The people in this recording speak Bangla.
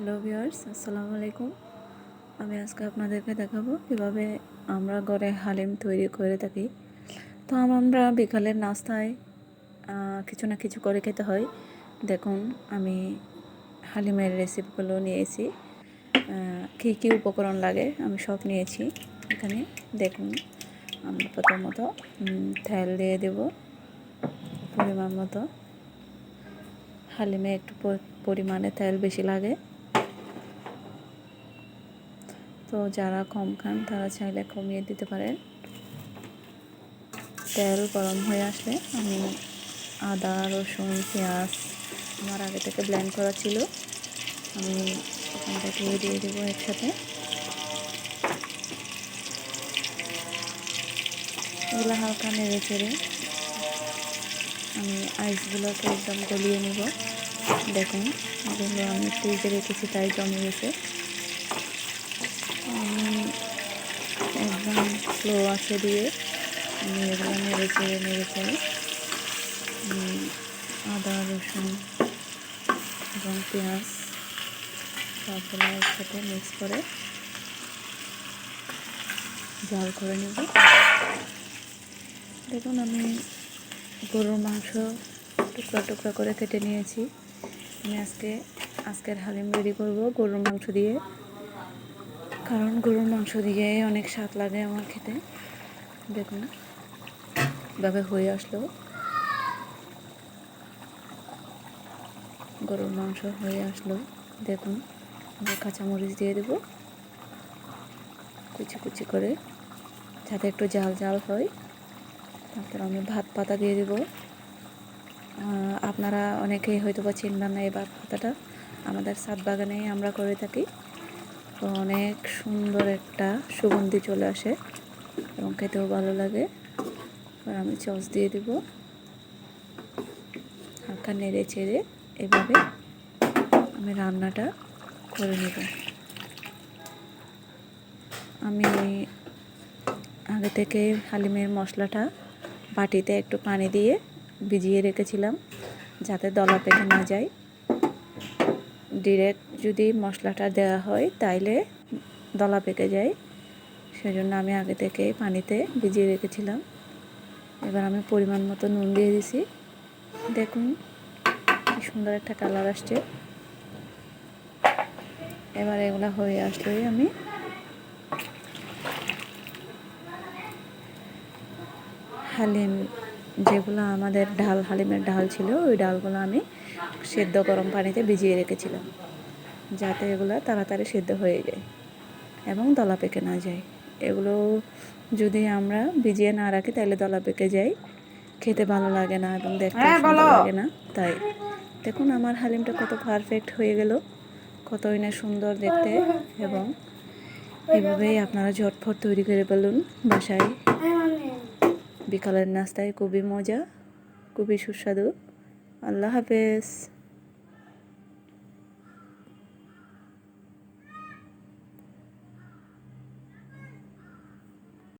হ্যালো ভিউয়ার্স, আসসালামু আলাইকুম। আমি আজকে আপনাদেরকে দেখাবো কীভাবে আমরা ঘরে হালিম তৈরি করে থাকি। তো আমরা বিকালের নাস্তায় কিছু না কিছু করে খেতে হয়। দেখুন, আমি হালিমের রেসিপিগুলো নিয়েছি। কী কী উপকরণ লাগে আমি সব নিয়েছি। এখানে দেখুন, আমরা প্রথমত তেল দিয়ে দেব পরিমাণ মতো। হালিমে একটু পরিমাণে তেল বেশি লাগে। তো যারা কম খান, তারা চাইলে কমিয়ে দিতে পারেন। তেল গরম হয়ে আসলে আমি আদা, রসুন, পেঁয়াজ আমার আগে থেকে ব্লেন্ড করা ছিল। আমি ওখান থেকে দিয়ে দেবো একসাথে। এগুলো হালকা নেড়ে চেড়ে আমি আইসগুলোকে একদম গলিয়ে নেব। দেখুন, এগুলো আমি ফ্রিজে রেখেছি, তাই জমে গেছে আমি স্লো আছে দিয়ে আমি এগুলো নেড়ে চেড়ে নেড়ে চেড়ে আদা, রসুন এবং পেঁয়াজ সবগুলো একসাথে মিক্স করে জাল করে নেব। দেখুন আমি গরুর মাংস টুকরা টুকরা করে কেটে নিয়েছি। আমি আজকে, আজকের হালিম রেডি করব গরুর মাংস দিয়ে। কারণ গরুর মাংস দিয়ে অনেক স্বাদ লাগে আমার খেতে। দেখুন, এভাবে হয়ে আসলো। গরুর মাংস হয়ে আসলো। দেখুন কাঁচামরিচ দিয়ে দেবো। কুচি কুচি করে, যাতে একটু জাল জাল হয়। তারপর আমি ভাত পাতা দিয়ে দেবো। আপনারা অনেকেই হয়তো বা চিনবেন না এই ভাত পাতাটা। আমাদের সাত বাগানেই আমরা করে থাকি। তো অনেক সুন্দর একটা সুগন্ধি চলে আসে এবং খেতেও ভালো লাগে। আর আমি চস দিয়ে দেবো। হালকা নেড়ে চেড়ে এভাবে আমি রান্নাটা করে নেব। আমি আগে থেকে হালিমের মশলাটা বাটিতে একটু পানি দিয়ে ভিজিয়ে রেখেছিলাম যাতে দলা পেকে না যায়। ডিরেক্ট যদি মশলাটা দেওয়া হয়, তাইলে দলা পেকে যায়। সেজন্য আমি আগে থেকে পানিতে ভিজিয়ে রেখেছিলাম। এবার আমি পরিমাণ মতো নুন দিয়ে দিছি। দেখুন, কি সুন্দর একটা কালার আসছে। এবার এগুলো হয়ে আসলেই আমি হালিম যেগুলো আমাদের ডাল হালিমের ডাল ছিল ওই ডালগুলো আমি সেদ্ধ গরম পানিতে ভিজিয়ে রেখেছিলাম যাতে এগুলো তাড়াতাড়ি সেদ্ধ হয়ে যায় এবং দলা পেকে না যায়। এগুলো যদি আমরা ভিজিয়ে না রাখি তাহলে দলা পেকে যায়। খেতে ভালো লাগে না এবং দেখতে ভালো লাগে না তাই। দেখুন আমার হালিমটা কত পারফেক্ট হয়ে গেল কতই না সুন্দর দেখতে এবং এভাবেই আপনারা ঝটফট তৈরি করে বলুন বাসায়। বিকালের নাস্তায় খুবই মজা খুবই সুস্বাদু। আল্লাহ হাফেজ।